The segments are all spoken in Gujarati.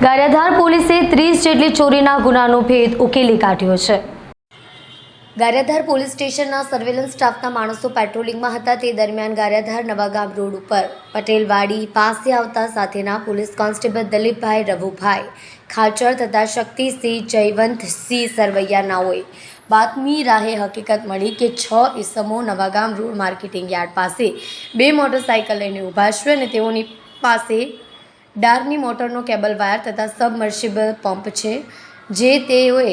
ગારિયાધાર પોલીસે ત્રીસ જેટલી ચોરીના ગુનાનો ભેદ ઉકેલી કાઢ્યો છે. ગારિયાધાર પોલીસ સ્ટેશનના સર્વેલન્સ સ્ટાફના માણસો પેટ્રોલિંગમાં હતા તે દરમિયાન ગારિયાધાર નવાગામ રોડ ઉપર પટેલવાડી પાસે આવતા સાથેના પોલીસ કોન્સ્ટેબલ દલીપભાઈ રઘુભાઈ ખાચર તથા શક્તિસિંહ જયવંતસિંહ સરવૈયા નાઓએ બાતમી રાહે હકીકત મળી કે છ ઈસમો નવાગામ રોડ માર્કેટિંગ યાર્ડ પાસે બે મોટરસાઇકલ લઈને ઊભા છે અને તેઓની પાસે ડારની મોટરનો કેબલ વાયર તથા સબમર્સિબલ પંપ છે, જે તેઓએ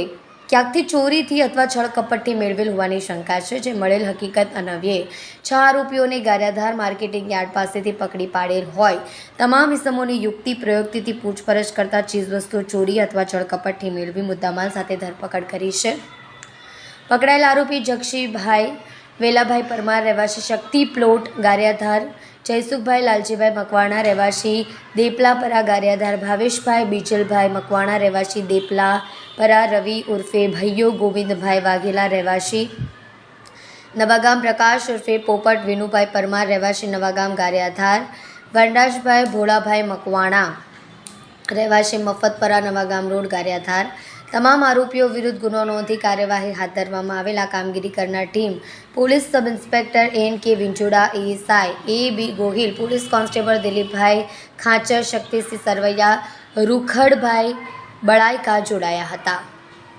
ક્યાંકથી ચોરીથી અથવા છળકપટથી મેળવેલ હોવાની શંકા છે, જે મળેલ હકીકત અનવ્યે છ આરોપીઓને ગારિયાધાર માર્કેટિંગ યાર્ડ પાસેથી પકડી પાડેલ હોય, તમામ ઇસમોની યુક્તિ પ્રયોક્તિથી પૂછપરછ કરતા ચીજવસ્તુઓ ચોરી અથવા છળકપટથી મેળવી મુદ્દામાલ સાથે ધરપકડ કરી છે. પકડાયેલ આરોપી જક્ષીભાઈ વેલાભાઈ પરમાર રહેવાસી શક્તિ પ્લોટ ગારિયાધાર જયસુખભાઈ, લાલજીભાઈ મકવાણા, રહેવાસી દેપલાપરા ગારિયાધાર, ભાવેશભાઈ બીજલભાઈ મકવાણા, રહેવાસી દેપલાપરા રવિ ઉર્ફે ભૈયો, ગોવિંદભાઈ વાઘેલા, રહેવાસી નવાગામ પ્રકાશ ઉર્ફે પોપટ, વિનુભાઈ પરમાર, રહેવાસી નવાગામ ગારિયાધાર વનરાજભાઈ ભોળાભાઈ મકવાણા, રહેવાસી મફતપરા નવાગામ રોડ ગારિયાધાર તમામ આરોપીઓ વિરુદ્ધ ગુનો નોંધી કાર્યવાહી હાથ ધરવામાં આવેલા. કામગીરી કરનાર team police sub inspector N K Vinjoda, ASI, A B Gohil, police constable Dilipbhai Khachar, Shaktisinh Sarvaiya, Rukhadbhai બળાઈકા જોડાયા હતા.